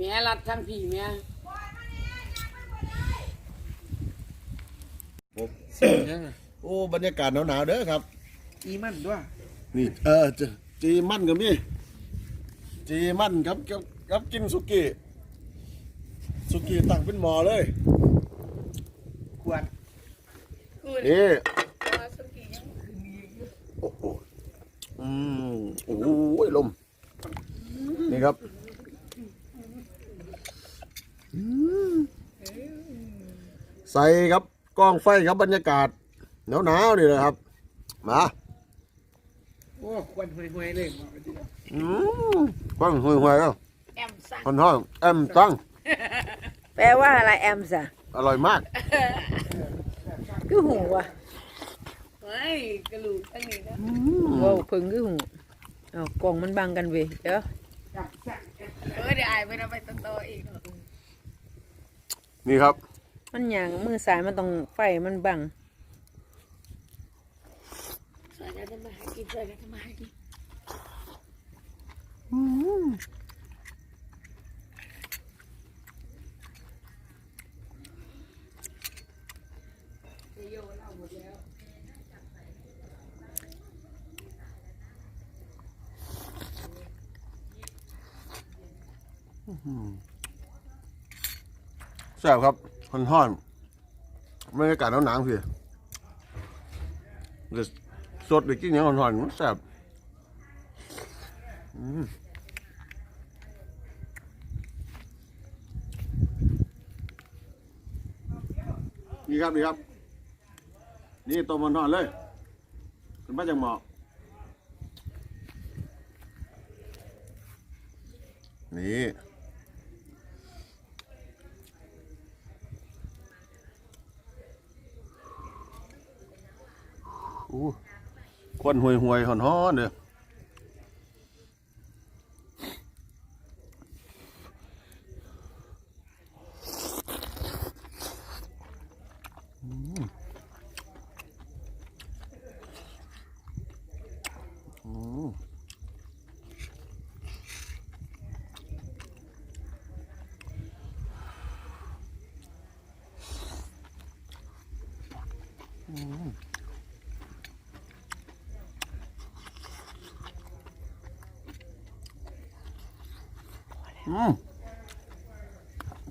แม่รัดทั้งพี่แม่โอ้บรรยากาศหนาวๆเด้อครับ อีมันด้วย นี่ เออเจจีมันกับมีจีมันครับกับกับกินสุกี้สุกี้ตั้งเป็นหมอเลยขวดนี่โอ้โหอืมโอ้โหลมนี่ครับอืม ใส่ครับกล้องไฟครับบรรยากาศหนาวๆนี่เลยครับ มาโอ้ควันห่วยๆเลยอืมฟังห่วยๆแล้วแอมสั่งคนท้องแอมตั้งแปลว่าอะไรแอมส์อะอร่อยมากคือหูวะเฮ้ยกระลูกตั้งนี้นะว้าวพึ่งคือหูเอากล่องมันบังกันเว้ยเดี๋ยวเออเดี๋ยวอายไปเอาไปตัดต่ออีก นี่ครับ มันอย่างมือสายมันต้องไฟมันบังช่วยกันทำมาหากินช่วยกันทำมาหากิน แซ่บครับคนท้อนบรรยากาศหนาวๆสิเดี๋ยวสดไปกินอย่างคนท้อนมันแซ่บอืมนี่ครับนี่ครับ นี่ตัวมันทอนเลยขึ้นมาจากหมอกนี่ อู้ควันห่วยห่วยหอนฮ้อนเนี่ยอืม อืมอืม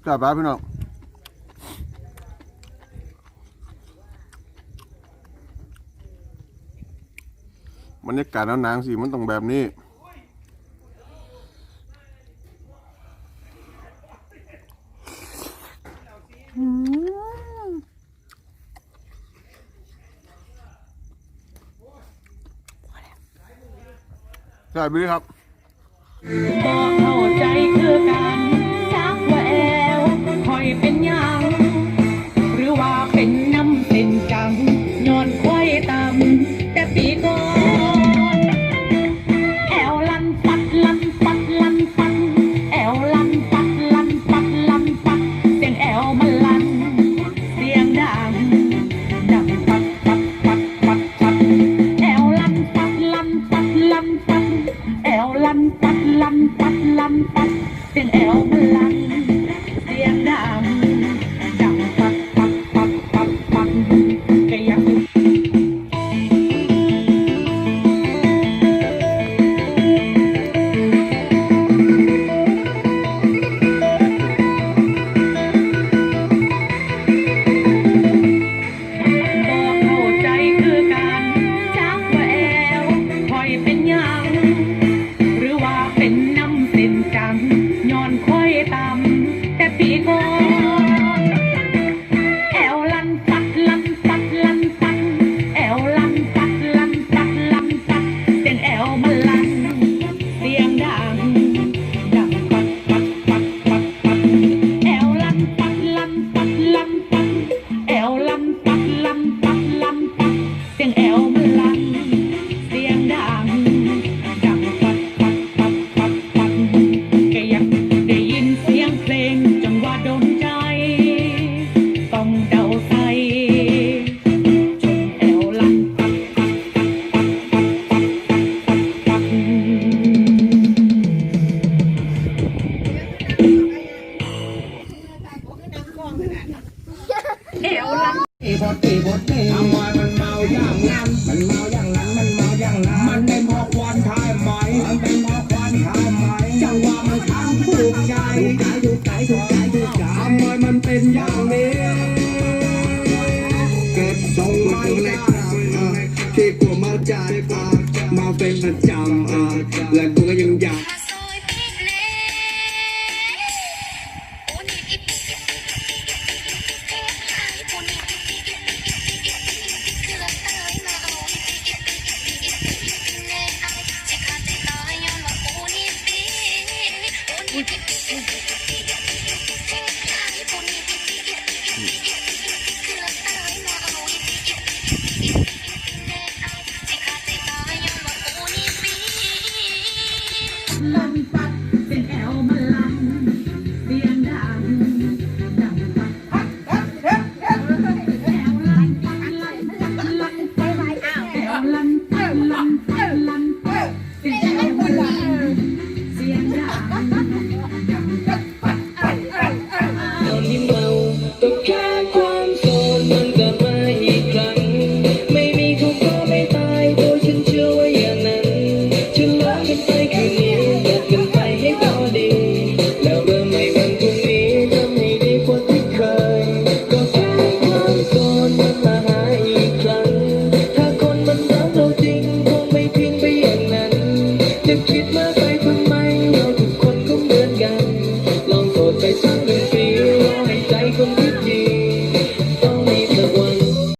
กลับบ้านพี่น้องบรรยากาศหนาวๆสิมันต้องแบบนี้ใช่พี่ครับ บอกเข้าใจคือกันสักว่าแอวคอยเป็นยัง หรือว่าเป็นน้ำเป็นกังย้อน Keep que my é